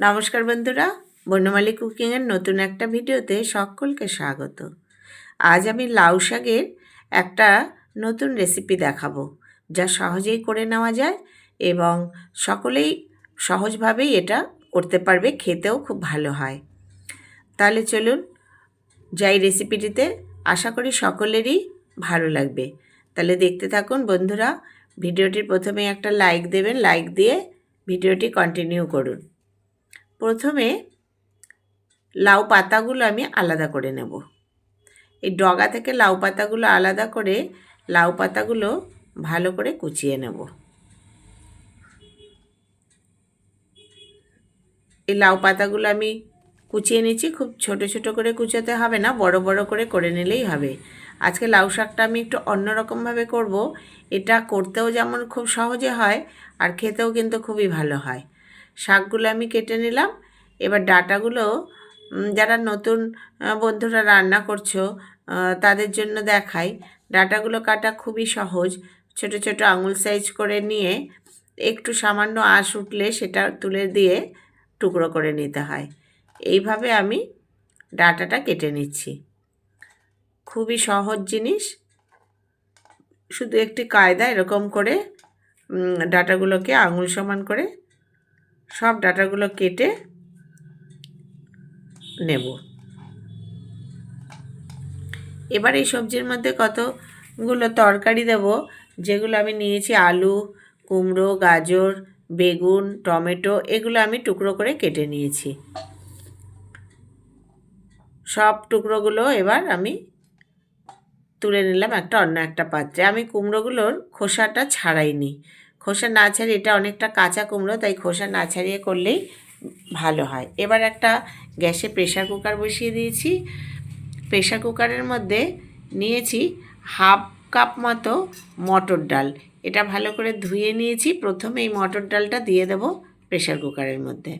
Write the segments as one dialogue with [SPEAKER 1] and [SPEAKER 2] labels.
[SPEAKER 1] নমস্কার বন্ধুরা বন্যমালী কুকিংয়ের নতুন একটা ভিডিওতে সকলকে স্বাগত। আজ আমি লাউ শাকের একটা নতুন রেসিপি দেখাবো, যা সহজেই করে নেওয়া যায় এবং সকলেই সহজভাবেই এটা করতে পারবে, খেতেও খুব ভালো হয়। তাহলে চলুন, যাই রেসিপিটিতে আশা করি সকলেরই ভালো লাগবে। তাহলে দেখতে থাকুন বন্ধুরা, ভিডিওটির প্রথমে একটা লাইক দেবেন লাইক দিয়ে ভিডিওটি কন্টিনিউ করুন। প্রথমে লাউ পাতাগুলো আমি আলাদা করে নেব। এই ডগা থেকে লাউ পাতাগুলো আলাদা করে লাউ পাতাগুলো ভালো করে কুচিয়ে নেব। এই লাউ পাতাগুলো আমি কুচিয়ে নিচ্ছি, খুব ছোট ছোট করে কুচাতে হবে না, বড় বড় করে করে নিলেই হবে। আজকে লাউ শাকটা আমি একটু অন্যরকমভাবে করব। এটা করতেও যেমন খুব সহজে হয়, আর খেতেও কিন্তু খুবই ভালো হয়। শাকগুলো আমি কেটে নিলাম। এবার ডাটাগুলো যারা নতুন বন্ধুরা রান্না করছ তাদের জন্য দেখাই। ডাটাগুলো কাটা খুবই সহজ। ছোট ছোট আঙুল সাইজ করে নিয়ে একটু সামান্য আঁশ উঠলে সেটা তুলে দিয়ে টুকরো করে নিতে হয়। এইভাবে আমি ডাটাটা কেটে নিচ্ছি। খুবই সহজ জিনিস। শুধু একটি কায়দা এরকম করে ডাটাগুলোকে আঙুল সমান করে সব ডাটাগুলো কেটে নেব। এবার এই সবজির মধ্যে কতগুলো তরকারি দেব, যেগুলো আমি নিয়েছি আলু, কুমড়ো, গাজর, বেগুন, টমেটো, এগুলো আমি টুকরো করে কেটে নিয়েছি। সব টুকরোগুলো এবার আমি তুলে নিলাম একটা অন্য একটা পাত্রে। আমি কুমড়োগুলোর খোসাটা ছাড়াইনি। খোসা না ছাড়িয়ে এটা অনেকটা কাঁচা কুমড়ো, তাই খোসা না ছাড়িয়ে করলেই ভালো হয়। এবার একটা গ্যাসে প্রেশার কুকার বসিয়ে দিয়েছি। প্রেশার কুকারের মধ্যে নিয়েছি হাফ কাপ মতো মটর ডাল। এটা ভালো করে ধুয়ে নিয়েছি। প্রথমে এই মটর ডালটা দিয়ে দেব প্রেশার কুকারের মধ্যে।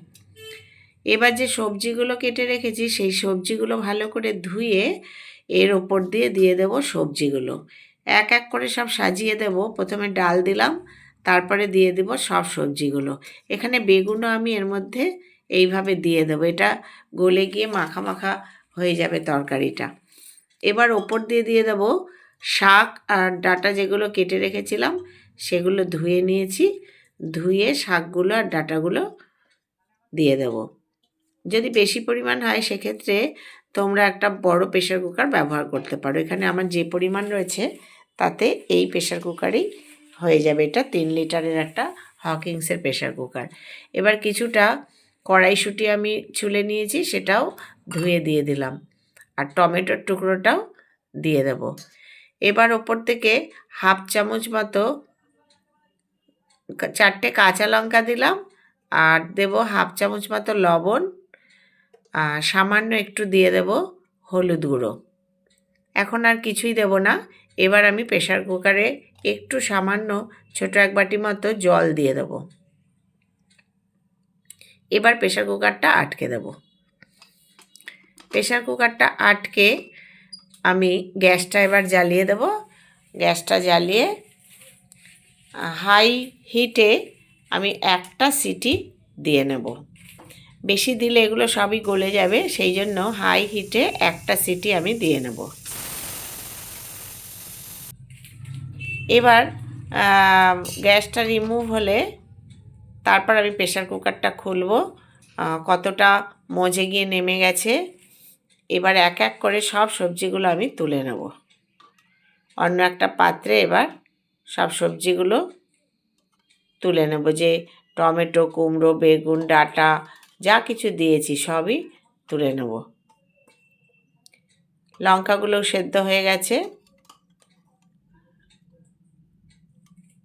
[SPEAKER 1] এবার যে সবজিগুলো কেটে রেখেছি, সেই সবজিগুলো ভালো করে ধুয়ে এর ওপর দিয়ে দিয়ে দেব সবজিগুলো। এক এক করে সব সাজিয়ে দেব। প্রথমে ডাল দিলাম। তারপরে দিয়ে দেব সব সবজিগুলো। এখানে বেগুনও আমি এর মধ্যে এইভাবে দিয়ে দেবো। এটা গলে গিয়ে মাখা মাখা হয়ে যাবে তরকারিটা। এবার ওপর দিয়ে দিয়ে দেব শাক আর ডাটা যেগুলো কেটে রেখেছিলাম, সেগুলো ধুয়ে নিয়েছি। ধুয়ে শাকগুলো আর ডাটাগুলো দিয়ে দেব। যদি বেশি পরিমাণ হয় সেক্ষেত্রে তোমরা একটা বড় প্রেশার কুকার ব্যবহার করতে পারো। এখানে আমার যে পরিমাণ রয়েছে তাতে এই প্রেশার কুকারেই হয়ে যাবে। এটা তিন লিটারের একটা হকিংসের প্রেশার কুকার এবার কিছুটা কড়াইশুঁটি আমি ছুলে নিয়েছি, সেটাও ধুয়ে দিয়ে দিলাম। আর টমেটোর টুকরোটাও দিয়ে দেব। এবার ওপর থেকে হাফ চামচ মতো চারটে কাঁচা লঙ্কা দিলাম আর দেব হাফ চামচ মতো লবণ আর সামান্য একটু দিয়ে দেব হলুদ গুঁড়ো। এখন আর কিছুই দেব না। এবার আমি প্রেশার কুকারে একটু সামান্য ছোট এক বাটি মতো জল দিয়ে দেব। এবার প্রেশার কুকারটা আটকে দেব। প্রেশার কুকারটা আটকে আমি গ্যাসটা এবার জ্বালিয়ে দেব। গ্যাসটা জ্বালিয়ে হাই হিটে আমি একটা সিটি দিয়ে নেব। বেশি দিলে এগুলো সবই গলে যাবে, সেই জন্য হাই হিটে একটা সিটি আমি দিয়ে নেব। এবার গ্যাসটা রিমুভ হলে তারপর আমি প্রেশার কুকারটা খুলব। কতটা মজে গিয়ে নেমে গেছে। এবার এক এক করে সব সবজিগুলো আমি তুলে নেব। অন্য একটা পাত্রে এবার সব সবজিগুলো তুলে নেব যে টমেটো, কুমড়ো, বেগুন, ডাটা, যা কিছু দিয়েছি সবই তুলে নেব। লঙ্কাগুলো সেদ্ধ হয়ে গেছে।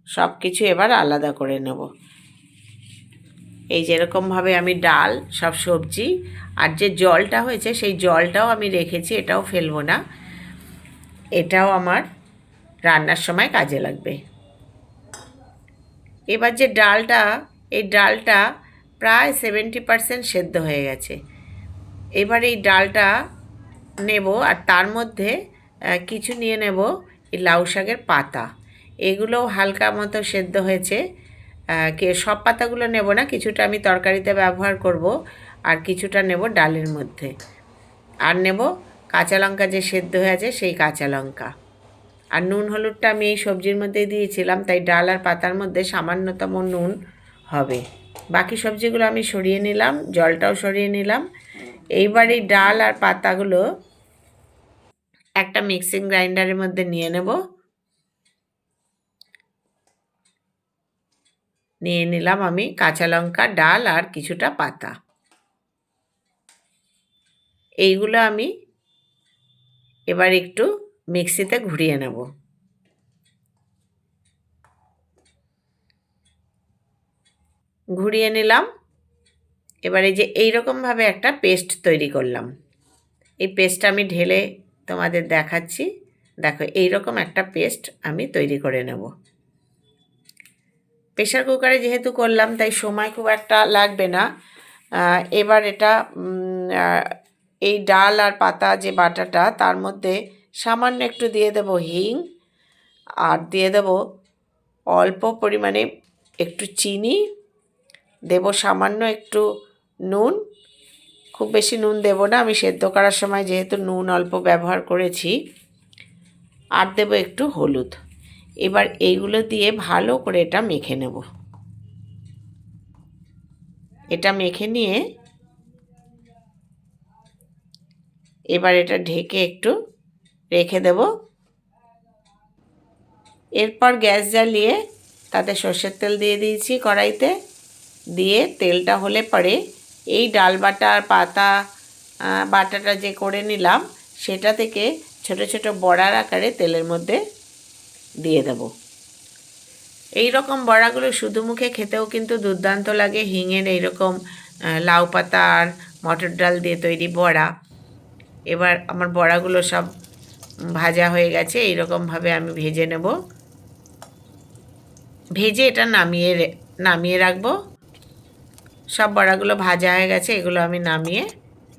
[SPEAKER 1] সব কিছু এবার আলাদা করে নেব। এই যেরকমভাবে আমি ডাল, সব সবজি আর যে জলটা হয়েছে সেই জলটাও আমি রেখেছি, এটাও ফেলব না। এটাও আমার রান্নার সময় কাজে লাগবে। এবার যে ডালটা, এই ডালটা প্রায় সেভেন্টি পারসেন্ট সেদ্ধ হয়ে গেছে। এবার এই ডালটা নেব আর তার মধ্যে কিছু নিয়ে নেব এই লাউ শাকের পাতা। এগুলোও হালকা মতো সেদ্ধ হয়েছে। কে, সব পাতাগুলো নেব না, কিছুটা আমি তরকারিতে ব্যবহার করব আর কিছুটা নেব ডালের মধ্যে। আর নেব কাঁচা লঙ্কা যে সেদ্ধ হয়ে আছে সেই কাঁচা লঙ্কা। আর নুন হলুদটা আমি এই সবজির মধ্যেই দিয়েছিলাম, তাই ডাল আর পাতার মধ্যে সামান্যতম নুন হবে। বাকি সবজিগুলো আমি সরিয়ে নিলাম, জলটাও সরিয়ে নিলাম। এইবার এই ডাল আর পাতাগুলো একটা মিক্সিং গ্রাইন্ডারের মধ্যে নিয়ে নেব। নিয়ে নিলাম আমি কাঁচা লঙ্কা, ডাল আর কিছুটা পাতা। এইগুলো আমি এবার একটু মিক্সিতে ঘুরিয়ে নেব। ঘুরিয়ে নিলাম। এবার যে এইরকমভাবে একটা পেস্ট তৈরি করলাম। এই পেস্টটা আমি ঢেলে তোমাদের দেখাচ্ছি। দেখো, এইরকম একটা পেস্ট আমি তৈরি করে নেব। প্রেশার কুকারে যেহেতু করলাম, তাই সময় খুব একটা লাগবে না। এবার এটা এই ডাল আর পাতা যে বাটাটা, তার মধ্যে সামান্য একটু দিয়ে দেব হিং, আর দিয়ে দেব অল্প পরিমাণে একটু চিনি। দেব সামান্য একটু নুন। খুব বেশি নুন দেব না, আমি সেদ্ধ করার সময় যেহেতু নুন অল্প ব্যবহার করেছি। আর দেব একটু হলুদ। এবার এইগুলো দিয়ে ভালো করে এটা মেখে নেব। এটা মেখে নিয়ে এবার এটা ঢেকে একটু রেখে দেব। এরপর গ্যাস জ্বালিয়ে তাতে সর্ষের তেল দিয়ে দিয়েছি কড়াইতে। দিয়ে তেলটা হলে পরে এই ডাল বাটা আর পাতা বাটাটা যে করে নিলাম, সেটা থেকে ছোট ছোট বড়ার আকারে তেলের মধ্যে দিয়ে দেব। এই রকম বড়াগুলো শুধু মুখে খেতেও কিন্তু দুর্দান্ত লাগে। হিঙের এইরকম লাউ পাতা আর মটর ডাল দিয়ে তৈরি বড়া। এবার আমার বড়াগুলো সব ভাজা হয়ে গেছে এই এইরকমভাবে আমি ভেজে নেব। ভেজে এটা নামিয়ে নামিয়ে রাখব। সব বড়াগুলো ভাজা হয়ে গেছে, এগুলো আমি নামিয়ে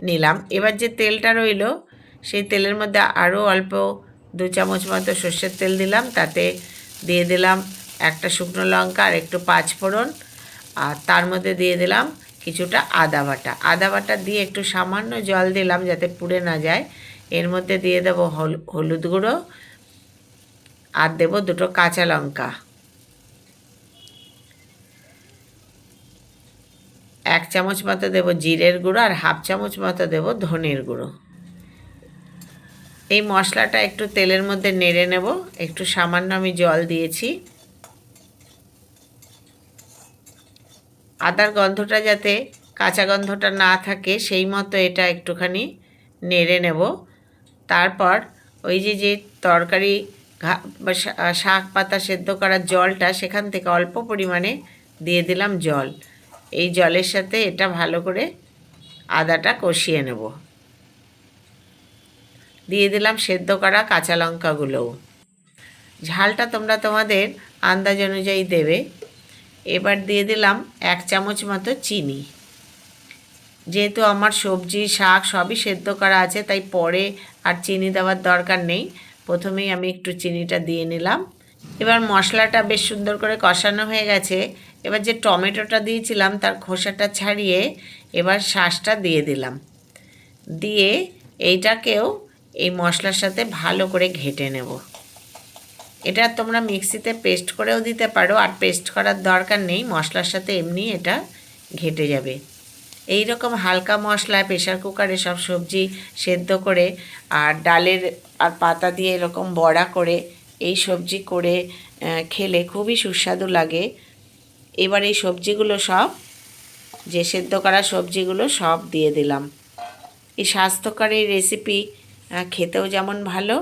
[SPEAKER 1] নিলাম। এবার যে তেলটা রইল, সেই তেলের মধ্যে আরও অল্প দু চামচ মতো সর্ষের তেল দিলাম, তাতে দিয়ে দিলাম একটা শুকনো লঙ্কা আর একটু পাঁচ ফোড়ন আর তার মধ্যে দিয়ে দিলাম কিছুটা আদা বাটা। আদা বাটা দিয়ে একটু সামান্য জল দিলাম যাতে পুড়ে না যায়। এর মধ্যে দিয়ে দেবো হল, হলুদ গুঁড়ো। আর দেবো দুটো কাঁচা লঙ্কা। এক চামচ মতো দেবো জিরের গুঁড়ো আর হাফ চামচ মতো দেবো ধনের গুঁড়ো। এই মশলাটা একটু তেলের মধ্যে নেড়ে নেব। একটু সামান্য আমি জল দিয়েছি। আদার গন্ধটা যাতে কাঁচা গন্ধটা না থাকে, সেই মতো এটা একটুখানি নেড়ে নেব। তারপর ওই যে যে তরকারি শাক পাতা সেদ্ধ করার জলটা, সেখান থেকে অল্প পরিমাণে দিয়ে দিলাম জল। এই জলের সাথে এটা ভালো করে আদাটা কষিয়ে নেব। দিয়ে দিলাম সেদ্ধ করা কাঁচা লঙ্কাগুলোও। ঝালটা তোমরা তোমাদের আন্দাজ অনুযায়ী দেবে। এবার দিয়ে দিলাম এক চামচ মতো চিনি। যেহেতু আমার সবজি, শাক সবই সেদ্ধ করা আছে, তাই পরে আর চিনি দেওয়ার দরকার নেই। প্রথমেই আমি একটু চিনিটা দিয়ে নিলাম। এবার মশলাটা বেশ সুন্দর করে কষানো হয়ে গেছে। এবার যে টমেটোটা দিয়েছিলাম, তার খোসাটা ছাড়িয়ে এবার শাঁসটা দিয়ে দিলাম। দিয়ে এইটাকেও এই মশলার সাথে ভালো করে ঘেটে নেব। এটা তোমরা মিক্সিতে পেস্ট করেও দিতে পারো, আর পেস্ট করার দরকার নেই, মশলার সাথে এমনি এটা ঘেটে যাবে। এই রকম হালকা মশলায় প্রেশার কুকারে সব সবজি সেদ্ধ করে আর ডালের আর পাতা দিয়ে এরকম বড়া করে এই সবজি করে খেলে খুবই সুস্বাদু লাগে। এবার এই সবজিগুলো সব, যে সেদ্ধ করা সবজিগুলো সব দিয়ে দিলাম। এই স্বাস্থ্যকর এই রেসিপি আহ, খেতেও যেমন ভালো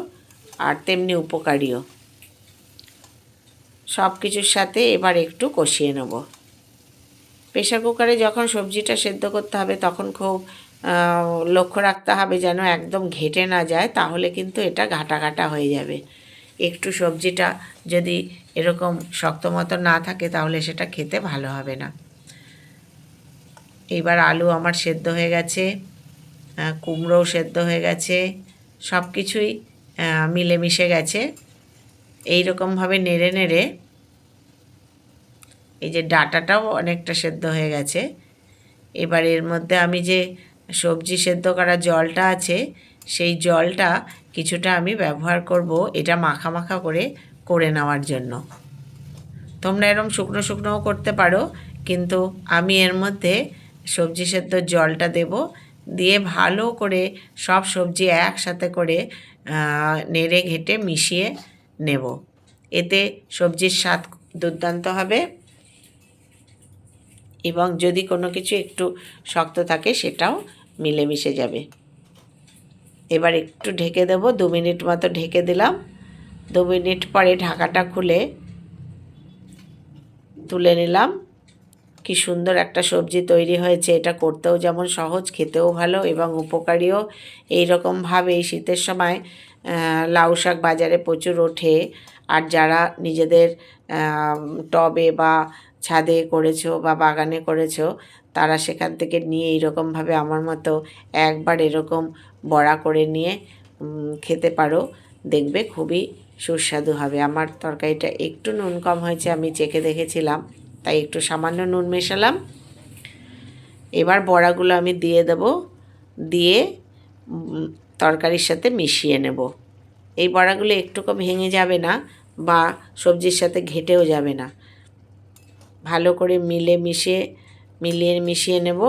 [SPEAKER 1] আর তেমনি উপকারীও। সব কিছুর সাথে এবার একটু কষিয়ে নেব। প্রেশার কুকারে যখন সবজিটা সেদ্ধ করতে হবে তখন খুব লক্ষ্য রাখতে হবে যেন একদম ঘেটে না যায় তাহলে কিন্তু এটা ঘাটা ঘাটা হয়ে যাবে। একটু সবজিটা যদি এরকম শক্ত মতো না থাকে তাহলে সেটা খেতে ভালো হবে না। এইবার আলু আমার সেদ্ধ হয়ে গেছে কুমড়োও সেদ্ধ হয়ে গেছে সব কিছুই মিলেমিশে গেছে। এই রকমভাবে নেড়ে নেড়ে এই যে ডাটাটাও অনেকটা সেদ্ধ হয়ে গেছে। এবার এর মধ্যে আমি যে সবজি সেদ্ধ করা জলটা আছে, সেই জলটা কিছুটা আমি ব্যবহার করব এটা মাখা মাখা করে করে নেওয়ার জন্য। তোমরা এরম শুকনো শুকনোও করতে পারো, কিন্তু আমি এর মধ্যে সবজি সেদ্ধ জলটা দেব। দিয়ে ভালো করে সব সবজি একসাথে করে নেড়ে ঘেটে মিশিয়ে নেব। এতে সবজির স্বাদ দুর্দান্ত হবে এবং যদি কোনো কিছু একটু শক্ত থাকে সেটাও মিলেমিশে যাবে। এবার একটু ঢেকে দেবো, দু মিনিট মতো ঢেকে দিলাম। দু মিনিট পরে ঢাকাটা খুলে তুলে নিলাম। কি সুন্দর একটা সবজি তৈরি হয়েছে। এটা করতেও যেমন সহজ, খেতেও ভালো এবং উপকারীও। এই রকমভাবে এই শীতের সময় লাউ শাক বাজারে প্রচুর ওঠে। আর যারা নিজেদের টবে বা ছাদে করেছ বা বাগানে করেছ, তারা সেখান থেকে নিয়ে এইরকমভাবে আমার মতো একবার এরকম বড়া করে নিয়ে খেতে পারো। দেখবে খুবই সুস্বাদু হবে। আমার তরকারিটা একটু নুন কম হয়েছে, আমি চেখে দেখেছিলাম। তাই একটু সামান্য নুন মেশালাম। এবার বড়াগুলো আমি দিয়ে দেব, দিয়ে তরকারির সাথে মিশিয়ে নেব। এই বড়াগুলো একটুকু ভেঙে যাবে না বা সবজির সাথে ঘেটেও যাবে না। ভালো করে মিলে মিশিয়ে মিলিয়ে মিশিয়ে নেব,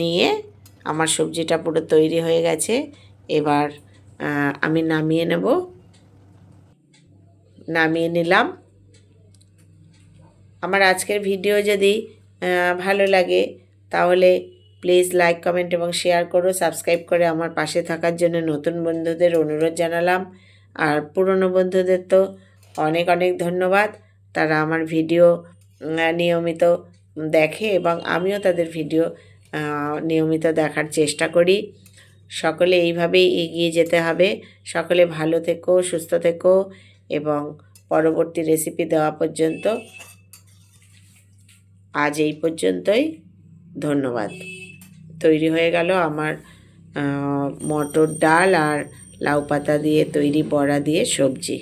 [SPEAKER 1] নিয়ে আমার সবজিটা পুরো তৈরি হয়ে গেছে। এবার আমি নামিয়ে নেব। নামিয়ে নিলাম। আমার আজকের ভিডিও যদি ভালো লাগে, তাহলে প্লিজ লাইক কমেন্ট এবং শেয়ার করো সাবস্ক্রাইব করে আমার পাশে থাকার জন্য নতুন বন্ধুদের অনুরোধ জানালাম। আর পুরনো বন্ধুদের তো অনেক অনেক ধন্যবাদ। তারা আমার ভিডিও নিয়মিত দেখে এবং আমিও তাদের ভিডিও নিয়মিত দেখার চেষ্টা করি। সকলে এইভাবেই এগিয়ে যেতে হবে। সকলে ভালো থেকো, সুস্থ থেকো এবং পরবর্তী রেসিপি দেওয়া পর্যন্ত আজ এই পর্যন্তই। ধন্যবাদ। তৈরি হয়ে গেল আমার মটর ডাল আর লাউ পাতা দিয়ে তৈরি বড়া দিয়ে সবজি।